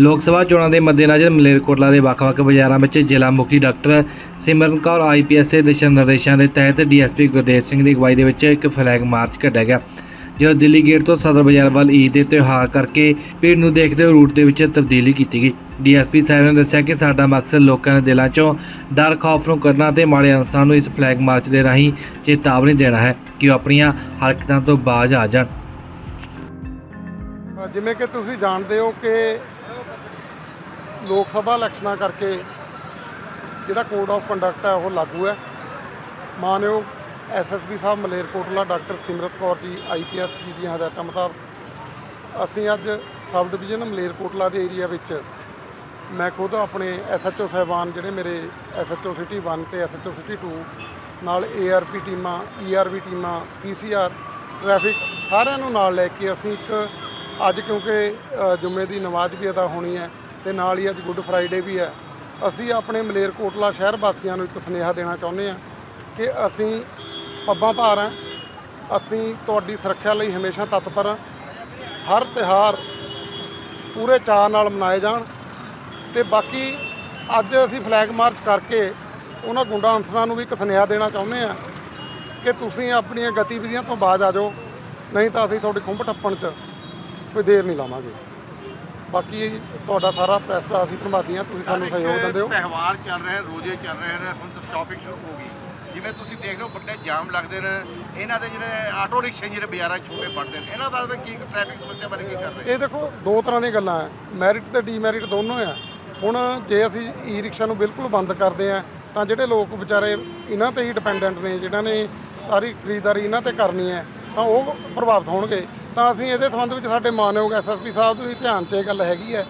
ਲੋਕ ਸਭਾ ਚੋਣਾਂ ਦੇ ਮੱਦੇਨਜ਼ਰ ਮਲੇਰਕੋਟਲਾ ਦੇ ਵੱਖ-ਵੱਖ ਬਾਜ਼ਾਰਾਂ ਵਿੱਚ ਜ਼ਿਲ੍ਹਾ ਮੁਖੀ ਡਾਕਟਰ ਸਿਮਰਨ ਕੌਰ ਆਈਪੀਐਸ ਦੇ ਦਿਸ਼ਾ ਨਿਰਦੇਸ਼ਾਂ ਦੇ ਤਹਿਤ ਡੀਐਸਪੀ ਗੁਰਦੇਵ ਸਿੰਘ ਦੀ ਅਗਵਾਈ ਦੇ ਵਿੱਚ ਇੱਕ ਫਲੈਗ ਮਾਰਚ ਕੱਢਿਆ ਗਿਆ, ਜੋ ਦਿੱਲੀ ਗੇਟ ਤੋਂ ਸਦਰ ਬਾਜ਼ਾਰ ਵੱਲ ਈਦ ਦੇ ਤਿਉਹਾਰ ਕਰਕੇ ਭੀੜ ਨੂੰ ਦੇਖਦੇ ਹੋਏ ਰੂਟ ਦੇ ਵਿੱਚ ਤਬਦੀਲੀ ਕੀਤੀ ਗਈ। ਡੀਐਸਪੀ ਸਾਹਿਬ ਨੇ ਦੱਸਿਆ ਕਿ ਸਾਡਾ ਮਕਸਦ ਲੋਕਾਂ ਦੇ ਦਿਲਾਂ 'ਚੋਂ ਡਰ, ਖੌਫ ਨੂੰ ਕਰਨਾ ਤੇ ਮਾੜੇ ਅਨਸਰਾਂ ਨੂੰ ਇਸ ਫਲੈਗ ਮਾਰਚ ਦੇ ਰਾਹੀਂ ਚੇਤਾਵਨੀ ਦੇਣਾ ਹੈ ਕਿ ਉਹ ਆਪਣੀਆਂ ਹਰਕਤਾਂ ਤੋਂ ਬਾਜ਼ ਆ ਜਾਣ। ਜਿਵੇਂ ਕਿ ਤੁਸੀਂ ਜਾਣਦੇ ਹੋ ਕਿ ਲੋਕ ਸਭਾ ਇਲੈਕਸ਼ਨਾਂ ਕਰਕੇ ਜਿਹੜਾ ਕੋਡ ਆਫ ਕੰਡਕਟ ਹੈ ਉਹ ਲਾਗੂ ਹੈ। ਮਾਨਯੋਗ SSP sahib Malerkotla doctor Simrat Kaur ji IPS ji ਦੀਆਂ ਹਦਾਇਤਾਂ ਮੁਤਾਬਕ ਅਸੀਂ ਅੱਜ ਸਬ ਡਿਵੀਜ਼ਨ ਮਲੇਰਕੋਟਲਾ ਦੇ ਏਰੀਆ ਵਿੱਚ ਮੈਂ ਖੁਦ ਆਪਣੇ ਐਸਐਚਓ ਸਾਹਿਬਾਨ ਜਿਹੜੇ ਮੇਰੇ ਐਸਐਚਓ ਸਿਟੀ 1 ਤੇ ਐਸਐਚਓ ਸਿਟੀ 2 ਨਾਲ ਏਆਰਪੀ ਟੀਮਾਂ ਈਆਰਵੀ ਟੀਮਾਂ ਪੀਸੀਆਰ ਟ੍ਰੈਫਿਕ ਸਾਰਿਆਂ ਨੂੰ ਨਾਲ ਲੈ ਕੇ ਅਸੀਂ ਇੱਕ ਅੱਜ ਕਿਉਂਕਿ ਅ, ਜੁਮੇ ਦੀ ਨਮਾਜ਼ ਵੀ ਅਦਾ ਹੋਣੀ ਹੈ। ਤੇ ਨਾਲ ਹੀ ਅੱਜ ਗੁੱਡ ਫਰਾਈਡੇ ਵੀ ਹੈ। ਅਸੀਂ ਆਪਣੇ ਮਲੇਰਕੋਟਲਾ ਸ਼ਹਿਰ ਵਾਸੀਆਂ ਨੂੰ ਇੱਕ ਸੁਨੇਹਾ ਦੇਣਾ ਚਾਹੁੰਦੇ ਹਾਂ ਕਿ ਅਸੀਂ ਪੱਬਾਂ ਭਾਰ ਹਾਂ। ਅਸੀਂ ਤੁਹਾਡੀ ਸੁਰੱਖਿਆ ਲਈ ਹਮੇਸ਼ਾ ਤਤਪਰ ਹਾਂ। ਹਰ ਤਿਉਹਾਰ ਪੂਰੇ ਚਾਅ ਨਾਲ ਮਨਾਏ ਜਾਣ ਤੇ ਬਾਕੀ ਅੱਜ ਅਸੀਂ ਫਲੈਗ ਮਾਰਚ ਕਰਕੇ ਉਹਨਾਂ ਗੁੰਡਾ ਅਨਸਰਾਂ ਨੂੰ ਵੀ ਇੱਕ ਸੁਨੇਹਾ ਦੇਣਾ ਚਾਹੁੰਦੇ ਆ ਕਿ ਤੁਸੀਂ ਆਪਣੀਆਂ ਗਤੀਵਿਧੀਆਂ ਤੋਂ ਬਾਜ਼ ਆ ਜਾਓ। ਨਹੀਂ ਤਾਂ ਅਸੀਂ ਤੁਹਾਡੀ ਖੁੰਭ ਟੱਪਣ 'ਚ ਕੋਈ ਦੇਰ ਨਹੀਂ ਲਾਵਾਂਗੇ। ਬਾਕੀ ਤੁਹਾਡਾ ਸਾਰਾ ਪ੍ਰੈਸ ਦਾ ਅਸੀਂ ਧੰਨਵਾਦੀ ਹਾਂ ਤੁਸੀਂ ਸਾਨੂੰ ਸਹਿਯੋਗ ਦਿੰਦੇ ਹੋ। ਤਿਉਹਾਰ ਚੱਲ ਰਹੇ ਰੋਜ਼ੇ ਚੱਲ ਰਹੇ ਨੇ ਹੁਣ ਤਾਂ ਸ਼ਾਪਿੰਗ ਸ਼ੁਰੂ ਹੋ ਗਈ। ਜਿਵੇਂ ਤੁਸੀਂ ਦੇਖ ਰਹੇ ਹੋ ਵੱਡੇ ਜਾਮ ਲੱਗਦੇ ਨੇ। ਇਹਨਾਂ ਦੇ ਜਿਹੜੇ ਆਟੋ ਰਿਕਸ਼ੇ ਜਿਹੜੇ ਬਾਜ਼ਾਰਾਂ ਛੋਟੇ ਪੜਦੇ ਨੇ ਇਹਨਾਂ ਦਾ ਕੀ ਟ੍ਰੈਫਿਕ ਸਮੱਸਿਆ ਬਾਰੇ ਕੀ ਕਰ ਰਹੇ ਇਹ ਦੇਖੋ ਦੋ ਤਰ੍ਹਾਂ ਦੀਆਂ ਗੱਲਾਂ ਹੈ। ਮੈਰਿਟ ਤੇ ਡੀਮੈਰਿਟ ਦੋਨੋਂ ਆ। ਹੁਣ ਜੇ ਅਸੀਂ ਈ ਰਿਕਸ਼ਾ ਨੂੰ ਬਿਲਕੁਲ ਬੰਦ ਕਰਦੇ ਆ ਤਾਂ ਜਿਹੜੇ ਲੋਕ ਵਿਚਾਰੇ ਇਹਨਾਂ ਤੇ ਹੀ ਡਿਪੈਂਡੈਂਟ ਨੇ ਜਿਨ੍ਹਾਂ ਨੇ ਸਾਰੀ ਖਰੀਦਦਾਰੀ ਇਹਨਾਂ ਤੇ ਕਰਨੀ ਹੈ ਤਾਂ ਉਹ ਪ੍ਰਭਾਵਿਤ ਹੋਣਗੇ। ਤਾਂ ਅਸੀਂ ਇਹਦੇ ਸੰਬੰਧ ਵਿੱਚ ਸਾਡੇ ਮਾਨਯੋਗ ਐਸਐਸਪੀ ਸਾਹਿਬ ਦੇ ਵੀ ਧਿਆਨ 'ਚ ਇਹ ਗੱਲ ਹੈਗੀ ਹੈ,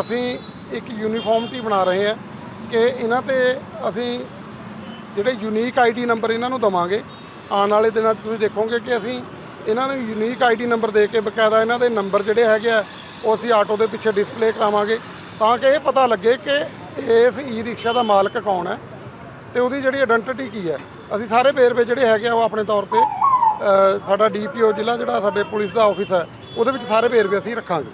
ਅਸੀਂ ਇੱਕ ਯੂਨੀਫਾਰਮਟੀ ਬਣਾ ਰਹੇ ਹਾਂ ਕਿ ਇਹਨਾਂ ਤੇ ਅਸੀਂ ਜਿਹੜੇ ਯੂਨੀਕ ਆਈਡੀ ਨੰਬਰ ਇਹਨਾਂ ਨੂੰ ਦਵਾਂਗੇ। ਆਉਣ ਵਾਲੇ ਦਿਨਾਂ 'ਚ ਤੁਸੀਂ ਦੇਖੋਗੇ ਕਿ ਅਸੀਂ ਇਹਨਾਂ ਨੂੰ ਯੂਨੀਕ ਆਈਡੀ ਨੰਬਰ ਦੇ ਕੇ ਬਕਾਇਦਾ ਇਹਨਾਂ ਦੇ ਨੰਬਰ ਜਿਹੜੇ ਹੈਗੇ ਆ, ਉਹ ਅਸੀਂ ਆਟੋ ਦੇ ਪਿੱਛੇ ਡਿਸਪਲੇ ਕਰਾਵਾਂਗੇ ਤਾਂ ਕਿ ਇਹ ਪਤਾ ਲੱਗੇ ਕਿ ਇਸ ਈ ਰਿਕਸ਼ਾ ਦਾ ਮਾਲਕ ਕੌਣ ਹੈ ਤੇ ਉਹਦੀ ਜਿਹੜੀ ਆਇਡੈਂਟੀਟੀ ਕੀ ਹੈ। ਅਸੀਂ ਸਾਰੇ ਵੇਰਵੇ ਜਿਹੜੇ ਹੈਗੇ ਆ, ਉਹ ਆਪਣੇ ਤੌਰ ਤੇ ਸਾਡਾ ਡੀਪੀਓ ਜ਼ਿਲ੍ਹਾ ਜਿਹੜਾ ਸਾਡੇ ਪੁਲਿਸ ਦਾ ਆਫਿਸ ਹੈ, ਉਹਦੇ ਵਿੱਚ ਸਾਰੇ ਵੇਰਵੇ ਅਸੀਂ ਰੱਖਾਂਗੇ।